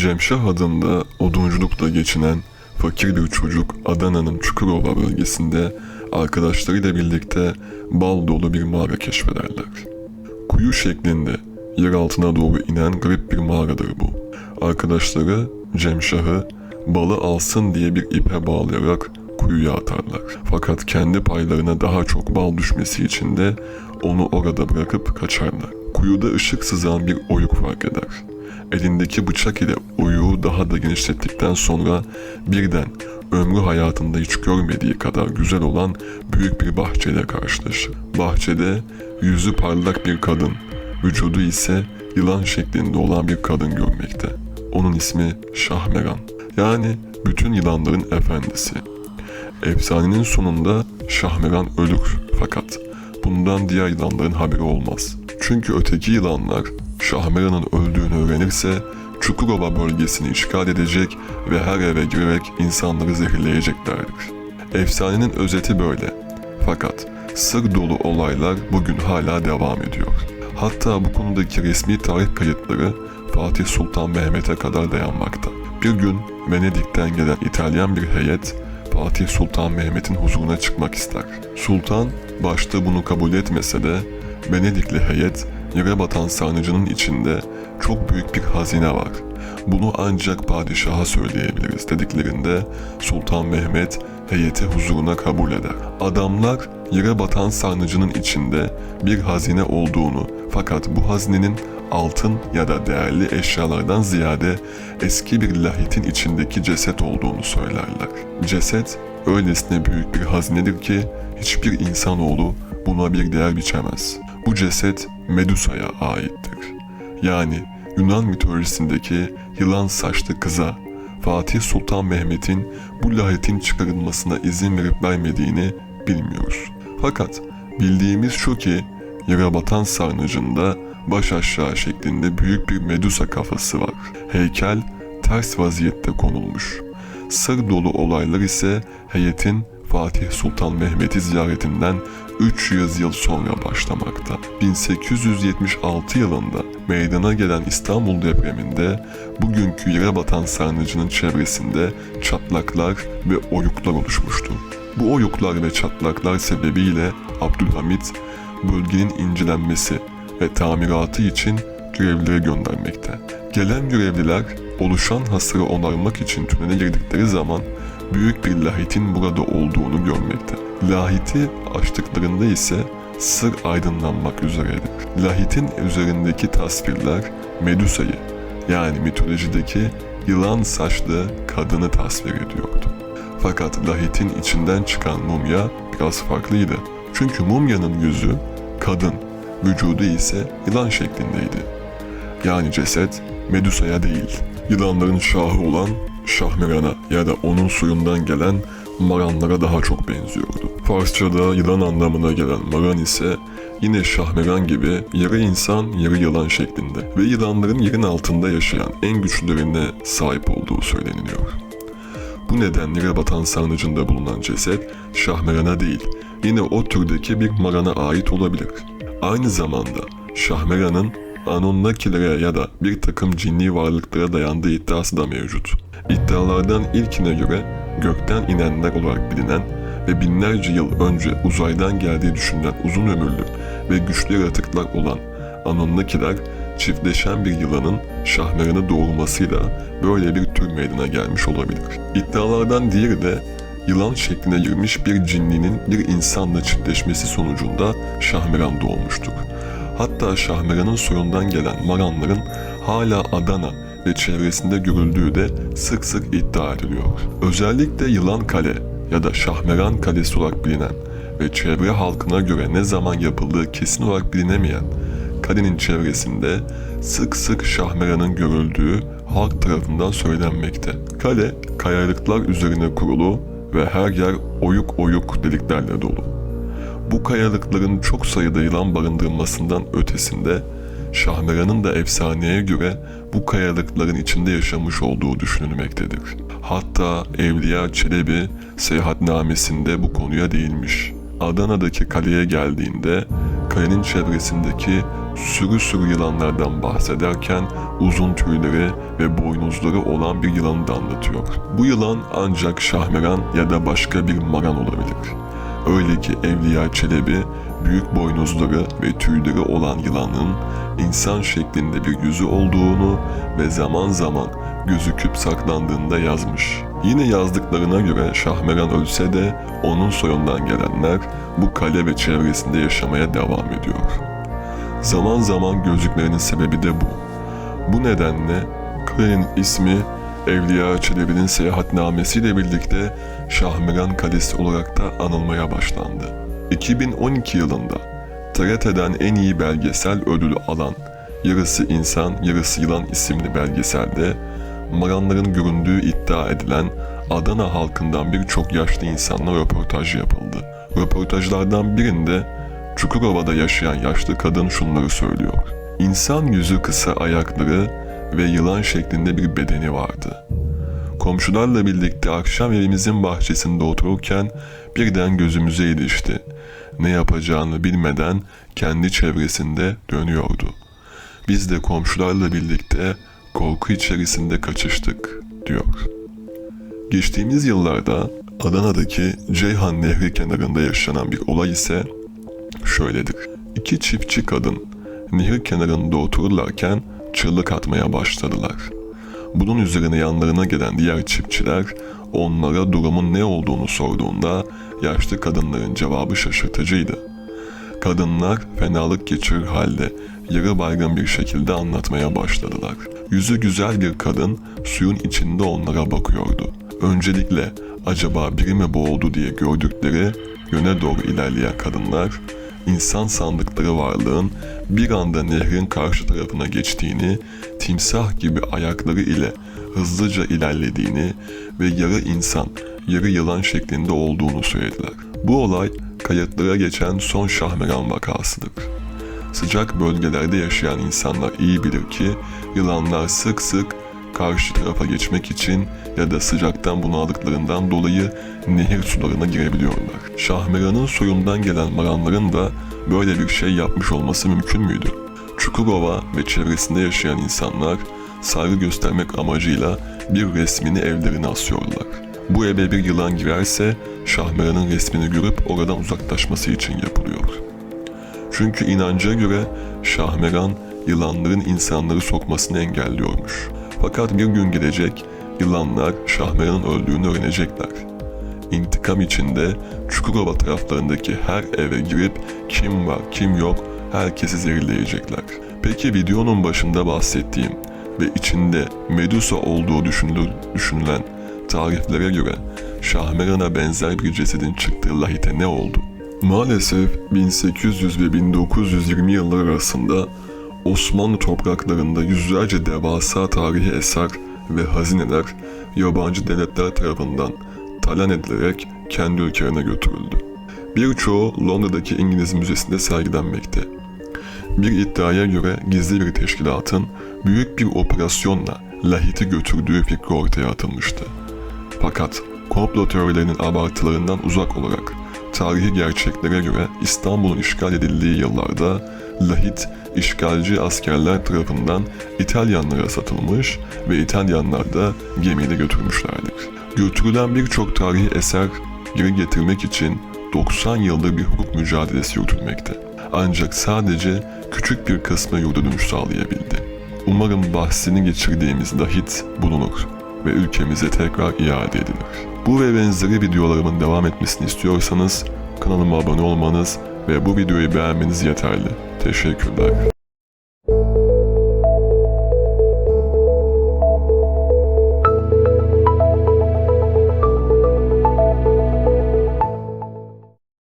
Cemşah adında odunculukla geçinen fakir bir çocuk Adana'nın Çukurova bölgesinde arkadaşlarıyla birlikte bal dolu bir mağara keşfederler. Kuyu şeklinde yer altına doğru inen garip bir mağaradır bu. Arkadaşları Cemşah'ı balı alsın diye bir ipe bağlayarak kuyuya atarlar. Fakat kendi paylarına daha çok bal düşmesi için de onu orada bırakıp kaçarlar. Kuyuda ışık sızan bir oyuk fark eder. Elindeki bıçak ile oyuğu daha da genişlettikten sonra birden ömrü hayatında hiç görmediği kadar güzel olan büyük bir bahçeyle karşılaşır. Bahçede yüzü parlak bir kadın, vücudu ise yılan şeklinde olan bir kadın görmekte. Onun ismi Şahmeran. Yani bütün yılanların efendisi. Efsanenin sonunda Şahmeran ölür fakat bundan diğer yılanların haberi olmaz. Çünkü öteki yılanlar Şahmeran'ın öldüğünü öğrenirse Çukurova bölgesini işgal edecek ve her eve girerek insanları zehirleyeceklerdir. Efsanenin özeti böyle. Fakat sır dolu olaylar bugün hala devam ediyor. Hatta bu konudaki resmi tarih kayıtları Fatih Sultan Mehmet'e kadar dayanmakta. Bir gün Venedik'ten gelen İtalyan bir heyet Fatih Sultan Mehmet'in huzuruna çıkmak ister. Sultan başta bunu kabul etmese de Venedikli heyet yere batan sarnıcının içinde çok büyük bir hazine var. Bunu ancak padişaha söyleyebiliriz dediklerinde Sultan Mehmet heyeti huzuruna kabul eder. Adamlar yere batan sarnıcının içinde bir hazine olduğunu fakat bu hazinenin altın ya da değerli eşyalardan ziyade eski bir lahitin içindeki ceset olduğunu söylerler. Ceset öylesine büyük bir hazinedir ki hiçbir insanoğlu buna bir değer biçemez. Bu ceset Medusa'ya aittir. Yani Yunan mitolojisindeki yılan saçlı kıza Fatih Sultan Mehmet'in bu lahitin çıkarılmasına izin verip vermediğini bilmiyoruz. Fakat bildiğimiz şu ki yere batan sarnıcında baş aşağı şeklinde büyük bir Medusa kafası var. Heykel ters vaziyette konulmuş. Sır dolu olaylar ise heyetin Fatih Sultan Mehmet'i ziyaretinden 300 yıl sonra başlamakta. 1876 yılında meydana gelen İstanbul depreminde bugünkü yere batan sarnıcının çevresinde çatlaklar ve oyuklar oluşmuştu. Bu oyuklar ve çatlaklar sebebiyle Abdülhamit bölgenin incelenmesi ve tamiratı için görevlileri göndermekte. Gelen görevliler oluşan hasarı onarmak için tünele girdikleri zaman büyük bir lahitin burada olduğunu görmekte. Lahiti açtıklarında ise sır aydınlanmak üzeredir. Lahitin üzerindeki tasvirler Medusa'yı yani mitolojideki yılan saçlı kadını tasvir ediyordu. Fakat lahitin içinden çıkan mumya biraz farklıydı. Çünkü mumyanın yüzü kadın, vücudu ise yılan şeklindeydi. Yani ceset Medusa'ya değil, yılanların şahı olan Şahmeran'a ya da onun suyundan gelen maranlara daha çok benziyordu. Farsçada yılan anlamına gelen maran ise yine şahmeran gibi yarı insan yarı yılan şeklinde ve yılanların yerin altında yaşayan en güçlülerine sahip olduğu söyleniliyor. Bu nedenle batan sarnıcında bulunan ceset Şahmeran'a değil, yine o türdeki bir marana ait olabilir. Aynı zamanda Şahmeran'ın Anunnakilere ya da bir takım cinli varlıklara dayandığı iddiası da mevcut. İddialardan ilkine göre gökten inenler olarak bilinen ve binlerce yıl önce uzaydan geldiği düşünülen uzun ömürlü ve güçlü yaratıklar olan Anunnakiler çiftleşen bir yılanın şahmeranı doğurmasıyla böyle bir tür meydana gelmiş olabilir. İddialardan diğeri de yılan şekline girmiş bir cinlinin bir insanla çiftleşmesi sonucunda şahmeran doğmuştur. Hatta şahmeranın soyundan gelen maranların hala Adana ve çevresinde görüldüğü de sık sık iddia ediliyor. Özellikle Yılan Kale ya da Şahmeran Kalesi olarak bilinen ve çevre halkına göre ne zaman yapıldığı kesin olarak bilinemeyen kalenin çevresinde sık sık Şahmeran'ın görüldüğü halk tarafından söylenmekte. Kale kayalıklar üzerine kurulu ve her yer oyuk oyuk deliklerle dolu. Bu kayalıkların çok sayıda yılan barındırmasından ötesinde Şahmeran'ın da efsaneye göre bu kayalıkların içinde yaşamış olduğu düşünülmektedir. Hatta Evliya Çelebi seyahatnamesinde bu konuya değinmiş. Adana'daki kaleye geldiğinde kalenin çevresindeki sürü sürü yılanlardan bahsederken uzun tüyleri ve boynuzları olan bir yılanı da anlatıyor. Bu yılan ancak şahmeran ya da başka bir maran olabilir. Öyle ki Evliya Çelebi büyük boynuzları ve tüyleri olan yılanın insan şeklinde bir yüzü olduğunu ve zaman zaman gözüküp saklandığında yazmış. Yine yazdıklarına göre Şahmeran ölse de onun soyundan gelenler bu kale ve çevresinde yaşamaya devam ediyor. Zaman zaman gözlüklerinin sebebi de bu. Bu nedenle kalenin ismi Evliya Çelebi'nin seyahatnamesiyle birlikte Şahmeran Kalesi olarak da anılmaya başlandı. 2012 yılında TRT'den en iyi belgesel ödülü alan Yarısı İnsan, Yarısı Yılan isimli belgeselde maranların göründüğü iddia edilen Adana halkından birçok yaşlı insanla röportaj yapıldı. Röportajlardan birinde Çukurova'da yaşayan yaşlı kadın şunları söylüyor. İnsan yüzü kısa ayakları ve yılan şeklinde bir bedeni vardı. Komşularla birlikte akşam evimizin bahçesinde otururken birden gözümüze ilişti. Ne yapacağını bilmeden kendi çevresinde dönüyordu. Biz de komşularla birlikte korku içerisinde kaçıştık, diyor. Geçtiğimiz yıllarda Adana'daki Ceyhan Nehri kenarında yaşanan bir olay ise şöyledir. İki çiftçi kadın nehir kenarında otururlarken çığlık atmaya başladılar. Bunun üzerine yanlarına gelen diğer çiftçiler onlara durumun ne olduğunu sorduğunda yaşlı kadınların cevabı şaşırtıcıydı. Kadınlar fenalık geçirir halde yarı baygın bir şekilde anlatmaya başladılar. Yüzü güzel bir kadın suyun içinde onlara bakıyordu. Öncelikle acaba biri mi boğuldu diye gördükleri yöne doğru ilerleyen kadınlar insan sandıkları varlığın bir anda nehrin karşı tarafına geçtiğini, timsah gibi ayakları ile hızlıca ilerlediğini ve yarı insan, yarı yılan şeklinde olduğunu söylediler. Bu olay kayıtlara geçen son Şahmeran vakasıdır. Sıcak bölgelerde yaşayan insanlar iyi bilir ki yılanlar sık sık karşı tarafa geçmek için ya da sıcaktan bunaldıklarından dolayı nehir sularına girebiliyorlar. Şahmeran'ın soyundan gelen maranların da böyle bir şey yapmış olması mümkün müydü? Çukurova ve çevresinde yaşayan insanlar saygı göstermek amacıyla bir resmini evlerine asıyorlar. Bu eve bir yılan girerse Şahmeran'ın resmini görüp oradan uzaklaşması için yapılıyor. Çünkü inanca göre Şahmeran yılanların insanları sokmasını engelliyormuş. Fakat bir gün gelecek yılanlar Şahmeran'ın öldüğünü öğrenecekler. İntikam içinde Çukurova taraflarındaki her eve girip kim var kim yok herkesi zehirleyecekler. Peki videonun başında bahsettiğim ve içinde Medusa olduğu düşünülür, düşünülen tariflere göre Şahmeran'a benzer bir cesedin çıktığı lahite ne oldu? Maalesef 1800 ve 1920 yıllar arasında Osmanlı topraklarında yüzlerce devasa tarihi eser ve hazineler yabancı devletler tarafından talan edilerek kendi ülkelerine götürüldü. Birçoğu Londra'daki İngiliz Müzesi'nde sergilenmekte. Bir iddiaya göre gizli bir teşkilatın büyük bir operasyonla lahiti götürdüğü fikri ortaya atılmıştı. Fakat komplo teorilerinin abartılarından uzak olarak tarihi gerçeklere göre İstanbul'un işgal edildiği yıllarda lahit işgalci askerler tarafından İtalyanlara satılmış ve İtalyanlar da gemiyle götürmüşlerdir. Götürülen birçok tarihi eser geri getirmek için 90 yıldır bir hukuk mücadelesi yürütülmekte. Ancak sadece küçük bir kısmı yurda dönüş sağlayabildi. Umarım bahsini geçirdiğimiz lahit bulunur ve ülkemize tekrar iade edilir. Bu ve benzeri videolarımın devam etmesini istiyorsanız kanalıma abone olmanız ve bu videoyu beğenmeniz yeterli. Teşekkürler.